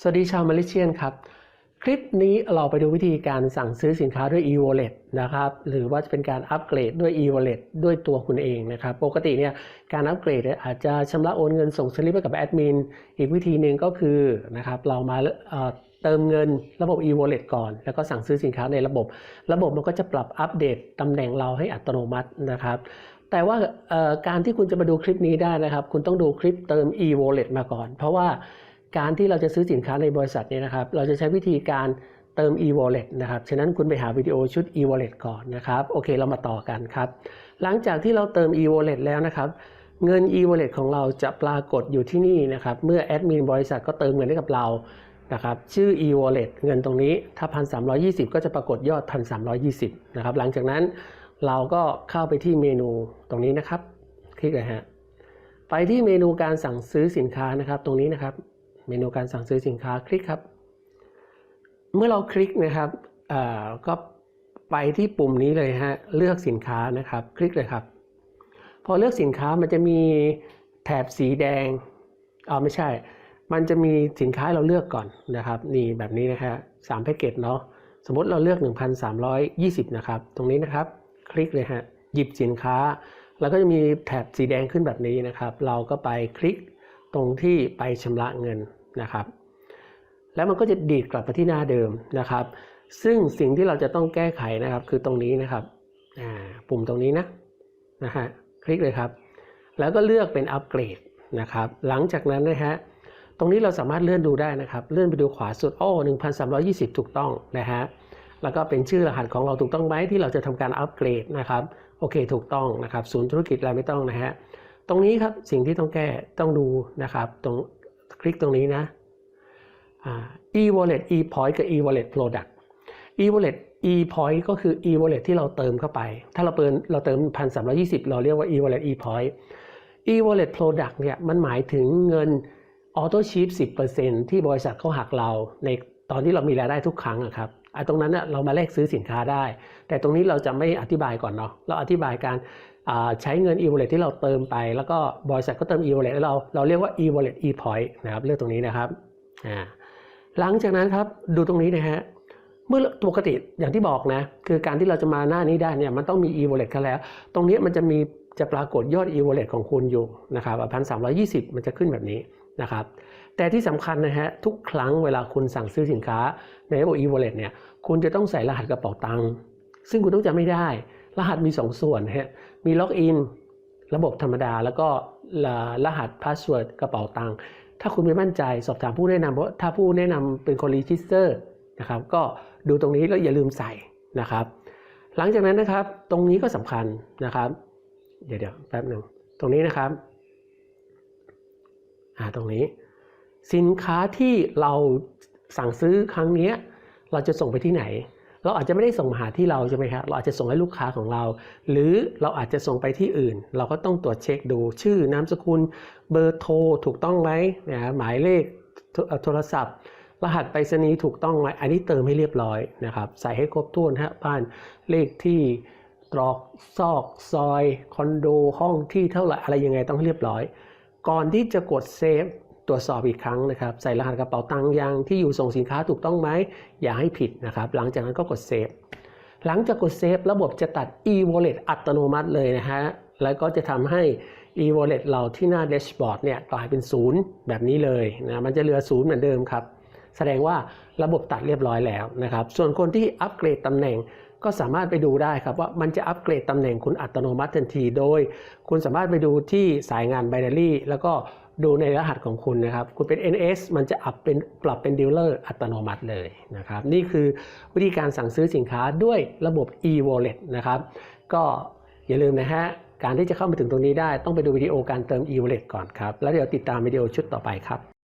สวัสดีชาวมาเลเซียนครับ คลิปนี้เราไปดูวิธีการสั่งซื้อสินค้าด้วย e-wallet นะครับ หรือว่าจะเป็นการอัปเกรดด้วย e-wallet ด้วยตัวคุณเองนะครับ ปกติเนี่ยการอัปเกรดอาจจะชำระโอนเงินส่งสลิปไปกับแอดมิน อีกวิธีหนึ่งก็คือนะครับเรามาเติมเงินระบบ e-wallet ก่อน แล้วก็สั่งซื้อสินค้าในระบบ ระบบมันก็จะปรับอัปเดตตำแหน่งเราให้อัตโนมัตินะครับแต่ว่าการที่คุณจะมาดูคลิปนี้ได้นะครับ คุณต้องดูคลิปเติม e-wallet มาก่อน เพราะว่า การที่เราจะซื้อสินค้าในบริษัทเนี่ยนะครับ เราจะใช้วิธีการเติม e-wallet นะครับ ฉะนั้นคุณไปหาวิดีโอชุด e-wallet ก่อนนะครับ โอเค เรามาต่อกันครับ หลังจากที่เราเติม e-wallet แล้วนะครับ เงิน e-wallet ของเราจะปรากฏอยู่ที่นี่นะครับ เมื่อแอดมินบริษัทก็เติมเงินให้กับเรา นะครับ ชื่อ e-wallet เงินตรงนี้ ถ้า 1,320 ก็จะปรากฏยอด 1,320 นะครับ หลังจากนั้นเราก็เข้าไปที่เมนูตรงนี้นะครับ คลิกเลยฮะ ไปที่เมนูการสั่งซื้อสินค้านะครับ ตรงนี้นะครับ เมนูการสั่งซื้อสินค้าคลิกครับ เมื่อเราคลิกนะครับก็ไปที่ปุ่มนี้เลยฮะเลือกสินค้านะครับ คลิกเลยครับ พอเลือกสินค้ามันจะมีแถบสีแดงอ๋อไม่ใช่ มันจะมีสินค้าเราเลือกก่อนนะครับ นี่แบบนี้นะฮะสามแพ็กเกจเนาะสมมติเราเลือก 1,320 นะครับ ตรงนี้นะครับ คลิกเลยฮะหยิบสินค้า แล้วก็จะมีแถบสีแดงขึ้นแบบนี้นะครับ เราก็ไปคลิก ตรงที่ไปชำระเงินนะครับ แล้วมันก็จะดีดกลับมาที่หน้าเดิมนะครับ ซึ่งสิ่งที่เราจะต้องแก้ไขนะครับคือตรงนี้นะครับปุ่มตรงนี้นะนะฮะคลิกเลยครับ แล้วก็เลือกเป็นอัปเกรดนะครับ หลังจากนั้นนะฮะตรงนี้เราสามารถเลื่อนดูได้นะครับ เลื่อนไปดูขวาสุดโอ้1,320 ถูกต้องนะฮะแล้วก็เป็นชื่อรหัสของเราถูกต้องไหมที่เราจะทำการอัปเกรดนะครับ โอเคถูกต้องนะครับ ศูนย์ธุรกิจอะไรไม่ต้องนะฮะ ตรงนี้ครับสิ่งที่ต้องแก้ต้องดูนะครับตรงคลิกตรงนี้นะอ่า e-wallet e-point กับ e-wallet product e-wallet e-point ก็คือ e-wallet ที่เราเติมเข้าไป ถ้าเราเติมเราเติม 1,320 เราเรียกว่า e-wallet e-point e-wallet product เนี่ยมันหมายถึงเงิน auto ship 10%ที่บริษัทเขาหักเราในตอนที่เรามีรายได้ทุกครั้งอะครับ ตรงนั้นเรามาแลกซื้อสินค้าได้ แต่ตรงนี้เราจะไม่อธิบายก่อนเนาะเราอธิบายการใช้เงิน e-wallet ที่เราเติมไป แล้วก็บริษัทก็เติม e-wallet ให้เราเราเรียกว่า e-wallet e-point นะครับเลือกตรงนี้นะครับหลังจากนั้นครับดูตรงนี้นะฮะเมื่อปกติอย่างที่บอกนะ คือการที่เราจะมาหน้านี้ได้เนี่ยมันต้องมี e-wallet กันแล้ว ตรงนี้มันจะมีจะปรากฏยอด e-wallet ของคุณอยู่นะครับพันสามมันจะขึ้นแบบนี้ นะครับ แต่ที่สำคัญนะฮะทุกครั้งเวลาคุณสั่งซื้อสินค้าในระบบ e-wallet เนี่ยคุณจะต้องใส่รหัสกระเป๋าตังค์ซึ่งคุณต้องจำไม่ได้ รหัสมี 2ส่วนนะฮะมีล็อกอินระบบธรรมดา แล้วก็รหัสพาสเวิร์ดกระเป๋าตังค์ถ้าคุณไม่มั่นใจสอบถามผู้แนะนำเพราะถ้าผู้แนะนำเป็นคนรีจิสเตอร์นะครับก็ดูตรงนี้แล้วอย่าลืมใส่นะครับ หลังจากนั้นนะครับตรงนี้ก็สำคัญนะครับ เดี๋ยวเดี๋ยวแป๊บหนึ่งตรงนี้นะครับ ตรงนี้ สินค้าที่เราสั่งซื้อครั้งนี้เราจะส่งไปที่ไหน เราอาจจะไม่ได้ส่งมาหาที่เราใช่ไหมครับเราอาจจะส่งให้ลูกค้าของเรา หรือเราอาจจะส่งไปที่อื่น เราก็ต้องตรวจเช็คดูชื่อนามสกุลเบอร์โทรถูกต้องไหมนะหมายเลขโทโทรศัพท์รหัสไปรษณีย์ถูกต้องไหมอันนี้เติมให้เรียบร้อยนะครับ ใส่ให้ครบถ้วนฮะบ้านเลขที่ตรอกซอกซอย คอนโดห้องที่เท่าไหร่อะไรยังไงต้องให้เรียบร้อย ก่อนที่จะกดเซฟตรวจสอบอีกครั้งนะครับ ใส่รหัสกระเป๋าตังค์ยังที่อยู่ส่งสินค้าถูกต้องไหมอย่าให้ผิดนะครับ หลังจากนั้นก็กดเซฟหลังจากกดเซฟระบบจะตัด e-wallet อัตโนมัติเลยนะฮะแล้วก็จะทำให้ e-wallet เราที่หน้า dashboard เนี่ยกลายเป็นศูนย์แบบนี้เลยนะมันจะเหลือศูนย์เหมือนเดิมครับ แสดงว่าระบบตัดเรียบร้อยแล้วนะครับ ส่วนคนที่อัปเกรดตำแหน่ง ก็สามารถไปดูได้ครับว่ามันจะอัปเกรดตำแหน่งคุณอัตโนมัติทันที โดย คุณสามารถไปดูที่สายงาน binary แล้วก็ดูในรหัสของคุณนะครับ คุณเป็น NS มันจะอัปเป็นปรับเป็นดีลเลอร์อัตโนมัติเลยนะครับ นี่คือวิธีการสั่งซื้อสินค้าด้วยระบบ e-wallet นะครับ ก็อย่าลืมนะฮะ การที่จะเข้ามาถึงตรงนี้ได้ต้องไปดูวิดีโอการเติม e-wallet ก่อนครับ แล้วเดี๋ยวติดตามวิดีโอชุดต่อไปครับ